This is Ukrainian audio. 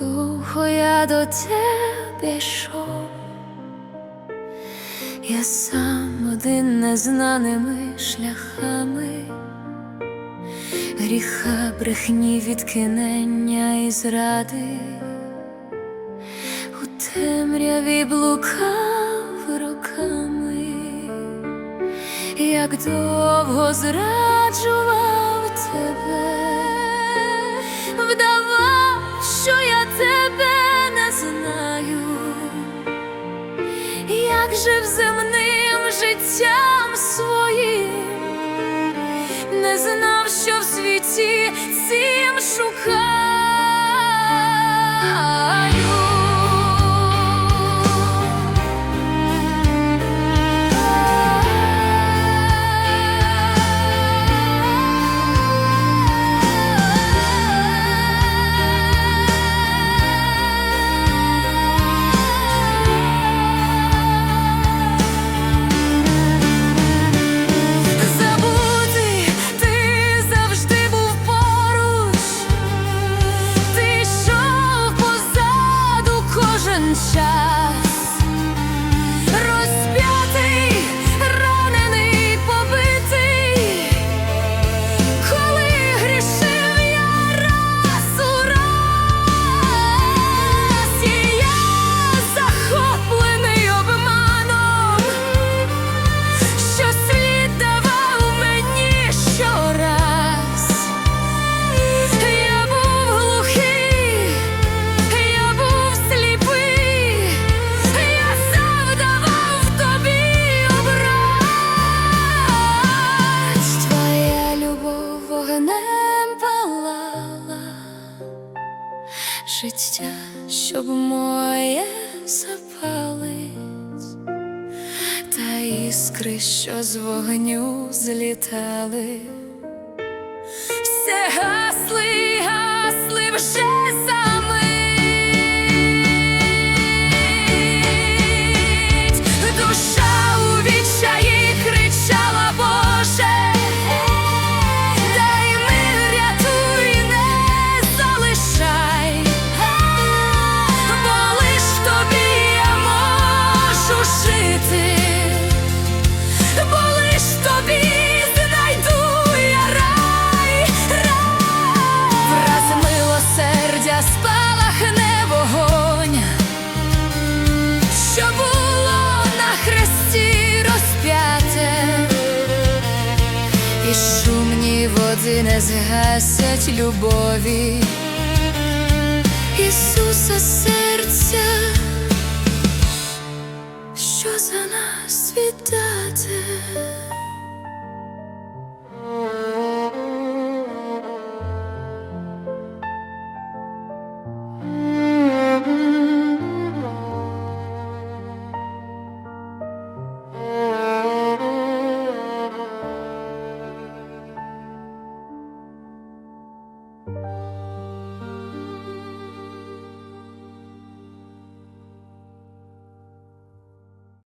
довго я до тебе йшов, я сам один незнаними шляхами, гріха, брехні, відкинення і зради, у темряві блукав роками, як довго зраджував тебе, жив земним життям своїм, не знав, що в світі цим шукаю. Життя, щоб моє запалить. Та іскри, що з вогню злітали, все гасли, гасли вже води не згасять любові Ісуса серця, що за нас віддав.